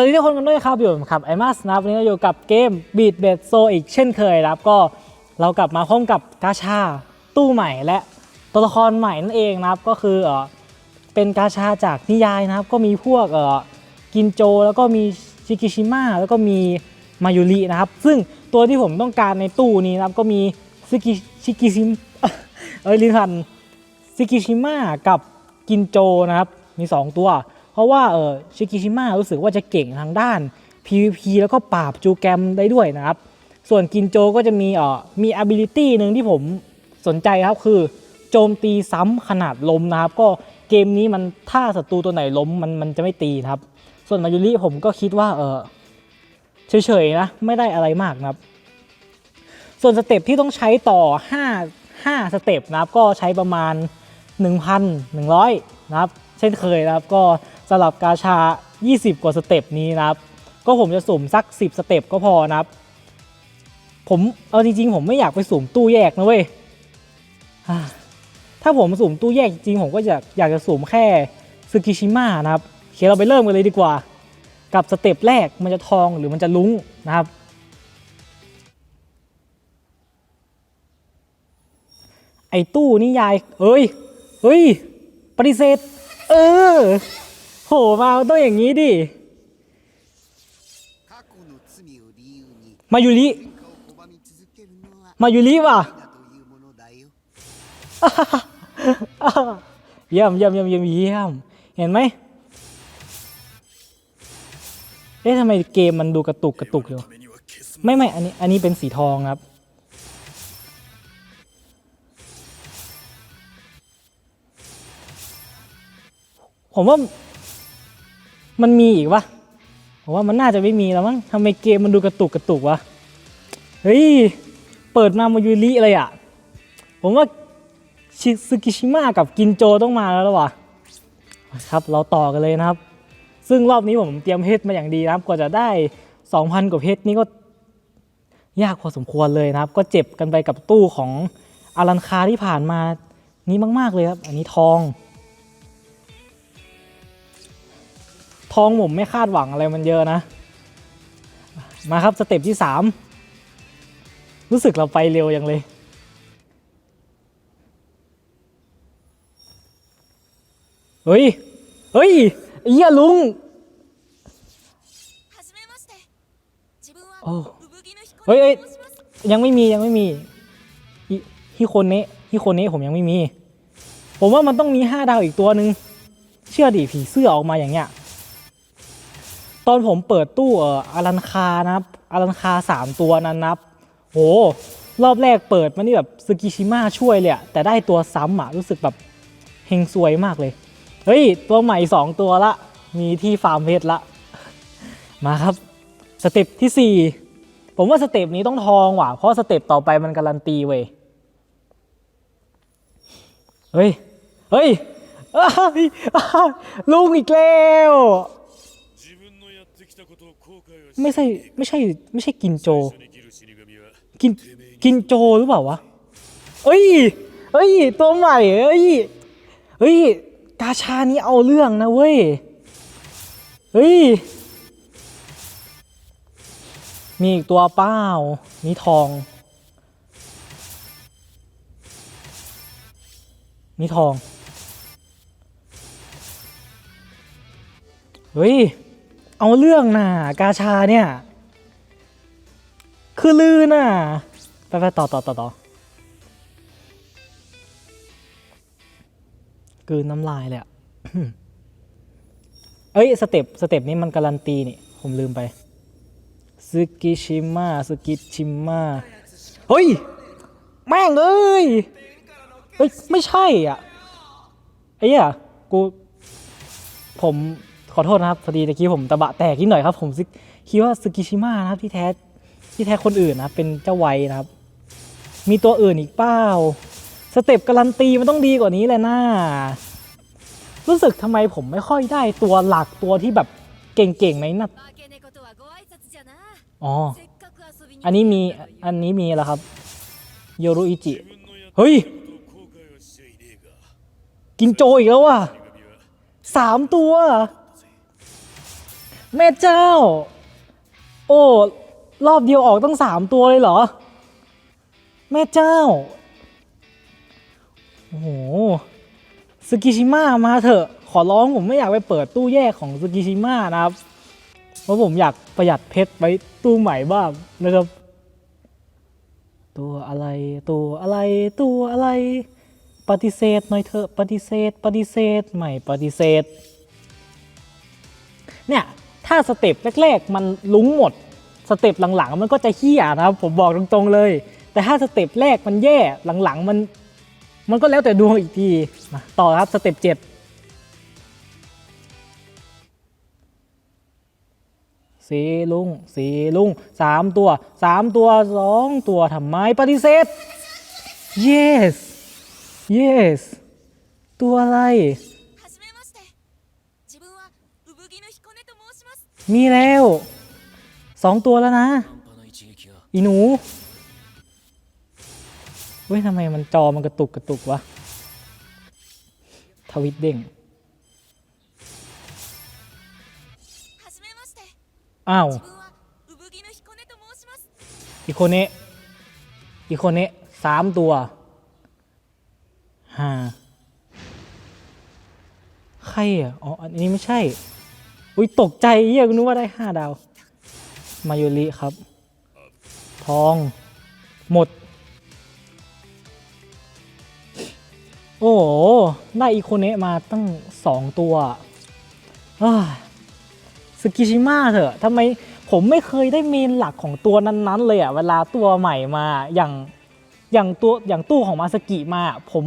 วัสดีทุกคนกันด้วยครับอยู่กับไอมัสนะวันนี้เราอยู่กับเกม Beat b e t So อีกเช่นเคยนะครับก็เรากลับมาพร้อมกับกาชาตู้ใหม่และตัวละครใหม่นั่นเองนะครับก็คือเออเป็นกาชาจากนิยายนะครับ ก็มีพวกเออกินโจแล้วก็มีชิกิชิมะแล้วก็มีมายุรินะครับ ซึ่งตัวที่ผมต้องการในตู้นี้นะครับก็มีซิกิชิกิชิมเอ้ยลินพันซิกิชิมะกับกินโจนะครับมี 2 ตัว ราะว่าเออชิกิชิมะรู้สึกว่าจะเก่งทางด้าน PVP แล้วก็ปราบจูแกมได้ด้วยนะครับ ส่วนกินโจก็จะมีเออมี ability หนึ่งที่ผมสนใจครับ คือโจมตีซ้ำขนาดล้มนะครับ ก็เกมนี้มันถ้าศัตรูตัวไหนล้มมันมันจะไม่ตีนะครับ ส่วนมายุริผมก็คิดว่าเออเฉยๆนะไม่ได้อะไรมากนะครับ ส่วนสเต็ปที่ต้องใช้ต่อ 5 5 สเต็ปนะครับก็ใช้ประมาณ 1,100 นะครับ เช่นเคยนะครับก็ สำหรับกาชา 20 กว่าสเต็ปนี้นะครับ ก็ผมจะสุ่มสัก 10 สเต็ปก็พอนะครับ ผมเอาจริงๆ ผมไม่อยากไปสุ่มตู้แยกนะเว้ยถ้าผมสุ่มตู้แยกจริงๆผมก็อยากอยากจะสุ่มแค่ซึกิชิมะนะครับโอเคเราไปเริ่มกันเลยดีกว่า กับสเต็ปแรกมันจะทองหรือมันจะลุ้งนะครับ ไอ้ตู้นี่ยาย เอ้ยเฮ้ย ปฏิเสธ เออ โหมาต้องอย่างนี้ดิ มายุริ มายุริว่ะเยี่ยมเยี่ยมเยี่ยมเยี่ยมเยี่ยมเห็นไหมเอ๊ะทำไมเกมมันดูกระตุกกระตุกอยู่ ไม่ไม่อันนี้อันนี้เป็นสีทองครับผมว่า มันมีอีกวะผมว่ามันน่าจะไม่มีแล้วมั้งทำไมเกมมันดูกระตุกกระตุกวะ เฮ้ย เปิดมามายูริเลยอะผมว่าชิซึกิชิมะกับกินโจต้องมาแล้วล่ะวะครับ เราต่อกันเลยนะครับ ซึ่งรอบนี้ผมเตรียมเพชรมาอย่างดีนะครับ กว่าจะได้ 2,000 กว่าเพชรนี่ก็ยากพอสมควรเลยนะครับ ก็เจ็บกันไปกับตู้ของอารันคาที่ผ่านมานี้มาก ๆ เลยครับ อันนี้ทอง ท้องผมไม่คาดหวังอะไรมันเยอะนะ มาครับสเต็ปที่ 3 รู้สึกเราไปเร็วอย่างเลยเฮ้ย เฮ้ยเยี่ยลุงโอ้เฮ้ยยังไม่มียังไม่มีฮิโคนนี้ฮิโคนเนะผมยังไม่มี ผมว่ามันต้องมีห้าดาวอีกตัวหนึ่งเชื่อดิผีเสื้อออกมาอย่างเงี้ย ตอนผมเปิดตู้เอ่ออารันคานะครับอารันคาสามตัวนั้นนับโหรอบแรกเปิดมานี่แบบสกิชิมะช่วยเลยอะแต่ได้ตัวซ้ำอะรู้สึกแบบเฮงซวยมากเลย เฮ้ย ตัวใหม่สองตัวละ มีที่ฟาร์มเพชรละ มาครับ สเต็ปที่สี่ผมว่าสเต็ปนี้ต้องทองว่ะ เพราะสเต็ปต่อไปมันการันตีเว้ย เฮ้ย เฮ้ยลุงอีกแล้ว ไม่ใช่ไม่ใช่ไม่ใช่กินโจ กินกินโจหรือเปล่าวะเอ้ยเอ้ย ตัวใหม่เอ้ยเฮ้ยกาชานี้เอาเรื่องนะเว้ยเฮ้ยมีอีกตัวเป้ามีทอง มีทอง เฮ้ย เอาเรื่องน่ะ กาชาเนี่ย คือลือน่ะ ไปไปต่อต่อต่อต่อกืนน้ำลายเลยอะเอ้ย สเต็ปสเต็ปนี้มันการันตีนี่ ผมลืมไปซึกิชิมะซึกิชิมะเฮ้ย แม่งเอ้ยเฮ้ย ไม่ใช่อะไอ้เหี้ยกู ผม ขอโทษนะครับพอดีตะกี้ผมตะบะแตกนิดหน่อยครับ ผมคิดว่าสึกิชิมะนะครับที่แท้ที่แท้คนอื่นนะเป็นเจ้าไวนะครับ มีตัวอื่นอีกเป้าสเต็ปการันตีมันต้องดีกว่านี้แหละนะ่ารู้สึกทำไมผมไม่ค่อยได้ตัวหลักตัวที่แบบเก่งๆในนัดอ๋อ อันนี้มีอันนี้มีแล้วครับโยรุอิจิ เฮ้ย กินโจอีกแล้วว่ะสามตัว แม่เจ้า โอ้ รอบเดียวออกตั้งสามตัวเลยเหรอ แม่เจ้า โอ้โหสกิชิมะมาเถอะ ขอร้องผมไม่อยากไปเปิดตู้แยกของสกิชิมะนะครับ เพราะผมอยากประหยัดเพชรไว้ตู้ใหม่บ้างนะครับ ตัวอะไรตัวอะไรตัวอะไร ปฏิเสธหน่อยเถอะปฏิเสธ ปฏิเสธไม่ปฏิเสธ เนี่ย ถ้าสเต็ปแรกๆ มันลุ้งหมด สเต็ปหลังๆ มันก็จะเฮี้ยนะครับผมบอกตรงๆเลย แต่ถ้าสเต็ปแรกมันแย่หลังๆ มัน มันก็แล้วแต่ดวงอีกทีต่อครับสเต็ปเจ็ดสีลุงสีลุงสามตัวสามตัวสองตัวทำไมปฏิเสธ yes yes ตัวอะไร มีแล้วสองตัวแล้วนะ อีหนูเว้ยทำไมมันจอมันกระตุกกระตุกวะ ทวิตเด้งอ้าวอีโคเนะอีโคเนะสามตัวฮ่าใครอะ อ๋อ อันนี้ไม่ใช่ อุ้ยตกใจเยี่ยกูนึกว่าได้ห้าดาว มายุริครับ ทอง หมด โอ้โหได้อีโคเนะมาตั้งสองตัวสกิชิมะเถอะทำไมผมไม่เคยได้เมนหลักของตัวนั้น ๆ เลยอะเวลาตัวใหม่มาอย่างอย่างตัวอย่างตู้ของมาสกิมาผม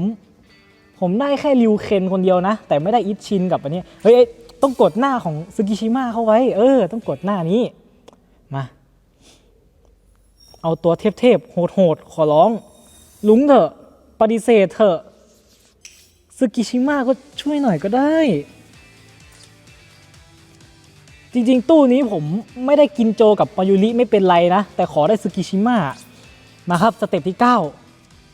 ผมได้แค่ริวเคนคนเดียวนะ แต่ไม่ได้อิชชินกับอันนี้ เฮ้ย ต้องกดหน้าของสกิชิมะเข้าไว้ เออ ต้องกดหน้านี้ มา เอาตัวเทพๆโหดๆขอร้อง ลุงเถอะ ปฏิเสธเถอะสกิชิมะก็ช่วยหน่อยก็ได้ จริงๆ ตู้นี้ผมไม่ได้กินโจกับมายุริไม่เป็นไรนะ แต่ขอได้สกิชิมะมาครับ สเต็ปที่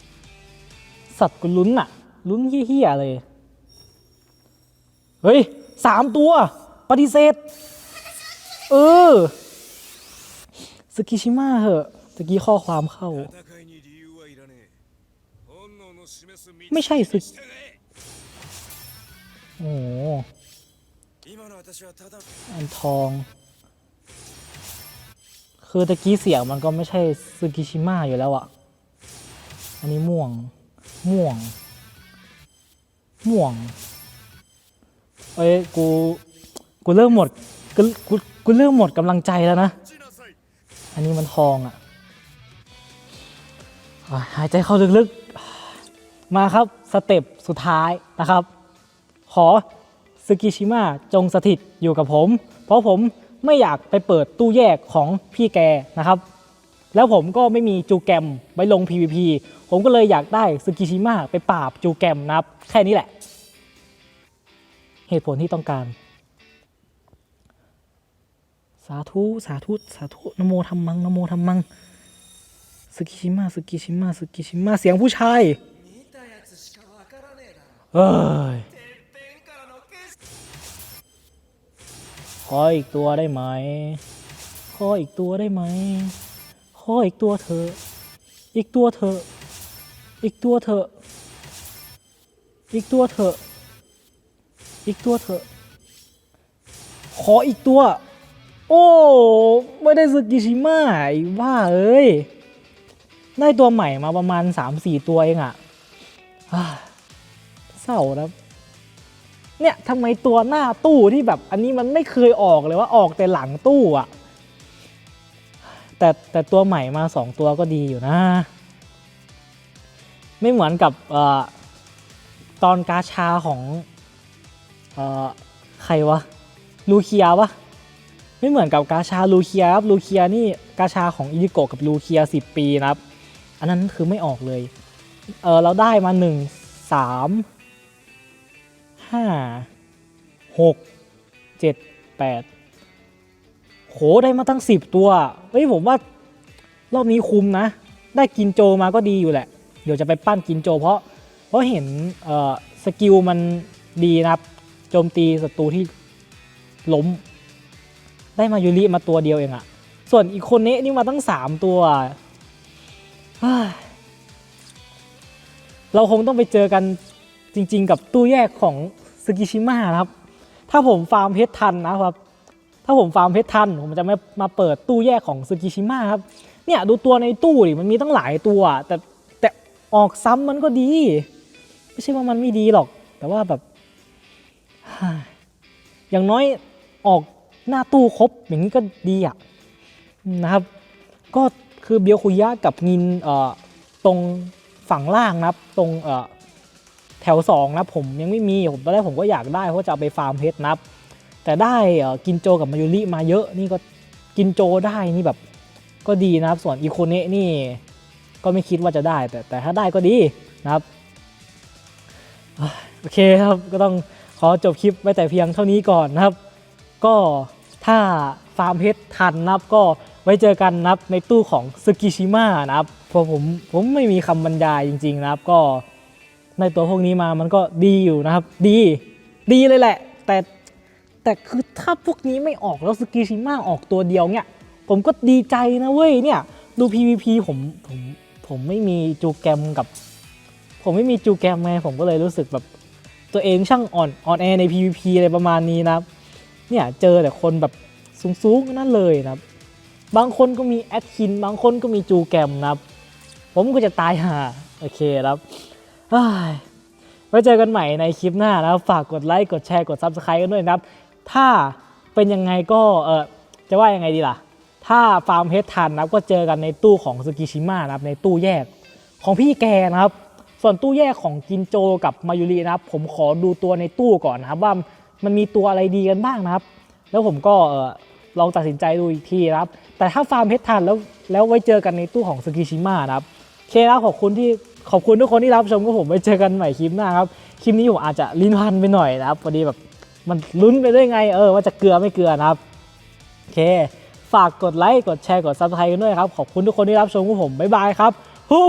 9 สัตว์กูลุ้นอะลุ้นเฮี้ยๆเลย เฮ้ย สามตัว ปฏิเสธ เออสกิชิมะเหอะตะกี้ข้อความเข้า ไม่ใช่สึกโออันทอง คือตะกี้เสียงมันก็ไม่ใช่สึกิชิมะอยู่แล้วอะอันนี้ม่วง ม่วง ม่วง เอ้ยกูกูเริ่มหมดกูกูเริ่มหมดกำลังใจแล้วนะ อันนี้มันทองอะ่ะหายใจเข้าลึกๆ มาครับสเต็ปสุดท้ายนะครับ ขอซึกิชิมะจงสถิตอยู่กับผม เพราะผมไม่อยากไปเปิดตู้แยกของพี่แกนะครับ แล้วผมก็ไม่มีจูแกมไปลง PVP ผมก็เลยอยากได้ซึกิชิมะไปปราบจูแกมนะครับ แค่นี้แหละ เหตุผลที่ต้องการ สาธุ สาธุ สาธุนโมธรรมังนโมธรรมังสกิชิมะสกิชิมะสกิชิมะเสียงผู้ชายเอ้ยขออีกตัวได้ไหม ขออีกตัวได้ไหม ขออีกตัวเถอะ อีกตัวเถอะ อีกตัวเถอะ อีกตัวเถอะ อีกตัวเถอะ ขออีกตัว โอ้ ไม่ได้สึกิชิมะไอ้ว่าเอ้ย ได้ตัวใหม่มาประมาณ 3-4 ตัวเองอะ่ะเศร้านะเนี่ยทำไมตัวหน้าตู้ที่แบบ อันนี้มันไม่เคยออกเลยว่าออกแต่หลังตู้อะแต่แต่ตัวใหม่มาสองตัวก็ดีอยู่นะ ไม่เหมือนกับอตอนกาชาของ เออใครวะลูเคียปะไม่เหมือนกับกาชาลูเคียครับลูเคียนี่กาชาของอิริโกะกับลูเคียสิบปีนะครับ อันนั้นคือไม่ออกเลยเออเราได้มาหนึ่งสามห้าหกเจ็ดแปดโหได้มาตั้งสิบตัวเฮ้ยผมว่ารอบนี้คุ้มนะ ได้กินโจมาก็ดีอยู่แหละ เดี๋ยวจะไปปั้นกินโจเพราะเพราะเห็นเออสกิลมันดีนะครับ โจมตีศัตรูที่ล้ม ได้มายูริมาตัวเดียวเองอะส่วนอีกคนนี้นี่มาตั้งสามตัวเฮ้ยเราคงต้องไปเจอกันจริงๆ กับตู้แยกของสกิชิมะนะครับ ถ้าผมฟาร์มเพชรทันนะครับ ถ้าผมฟาร์มเพชรทัน ผมจะไม่มาเปิดตู้แยกของสกิชิมะครับ เนี่ยดูตัวในตู้ดิ มันมีตั้งหลายตัว แต่แต่ออกซ้ำมันก็ดี ไม่ใช่ว่ามันไม่ดีหรอก แต่ว่าแบบ อย่างน้อยออกหน้าตู้ครบอย่างนี้ก็ดีอะนะครับ ก็คือเบียวคุยะกับงินเอ่อตรงฝั่งล่างนะครับ ตรงเอ่อแถวสองนะผมยังไม่มีผมตอนแรกผมก็อยากได้เพราะจะเอาไปฟาร์มเพชรนะครับ แต่ได้เอ่อกินโจกับมายุริมาเยอะนี่ก็กินโจได้นี่แบบก็ดีนะครับ ส่วนอีโคเนะนี่ก็ไม่คิดว่าจะได้ แต่แต่ถ้าได้ก็ดีนะครับโอเคครับก็ต้อง ขอจบคลิปไว้แต่เพียงเท่านี้ก่อนนะครับ ก็ถ้าฟาร์มเพชรทันนะครับก็ไว้เจอกันนะครับในตู้ของซึกิชิมะนะครับเพราะผมผมไม่มีคำบรรยายจริง ๆ นะครับ ก็ในตัวพวกนี้มามันก็ดีอยู่นะครับ ดี ดีเลยแหละ แต่แต่คือถ้าพวกนี้ไม่ออกแล้วสกิชิมะออกตัวเดียวเนี่ย ผมก็ดีใจนะเว้ยเนี่ยดู PVP ผมผมผมไม่มีจูแกรมกับ ผมไม่มีจูแกรมไงผมก็เลยรู้สึกแบบ ตัวเองช่างอ่อนอ่อนแอใน PVP อะไรประมาณนี้นะครับเนี่ยเจอแต่คนแบบสูงๆนั่นเลยนะครับบางคนก็มีแอดคิน บางคนก็มีจูแกมนะครับ ผมก็จะตายห่าโอเคครับไว้เจอกันใหม่ในคลิปหน้านะครับฝากกดไลค์กดแชร์กด Subscribe กันด้วยนะครับ ถ้าเป็นยังไงก็เออจะว่ายังไงดีล่ะ ถ้าฟาร์มเพชรทันนะครับก็เจอกันในตู้ของสกิชิมะนะครับในตู้แยกของพี่แกนะครับ ส่วนตู้แยกของกินโจกับมายุรินะครับ ผมขอดูตัวในตู้ก่อนนะครับ ว่ามันมีตัวอะไรดีกันบ้างนะครับ แล้วผมก็เออลองตัดสินใจดูอีกทีนะครับ แต่ถ้าฟาร์มเพชรทันแล้วแล้วไว้เจอกันในตู้ของสกิชิมะนะครับเคแล้วขอบคุณที่ขอบคุณทุกคนที่รับชมก็ผมไว้เจอกันใหม่คลิปหน้าครับคลิปนี้ผมอาจจะลิ้นพันไปหน่อยนะครับพอดีแบบมันลุ้นไปได้ไงเออว่าจะเกลือไม่เกลือนะครับโอเค ฝากกดไลค์กดแชร์กดซับสไครต์กันด้วยครับ ขอบคุณทุกคนที่รับชมพวกผมบ๊ายบายครับฮู้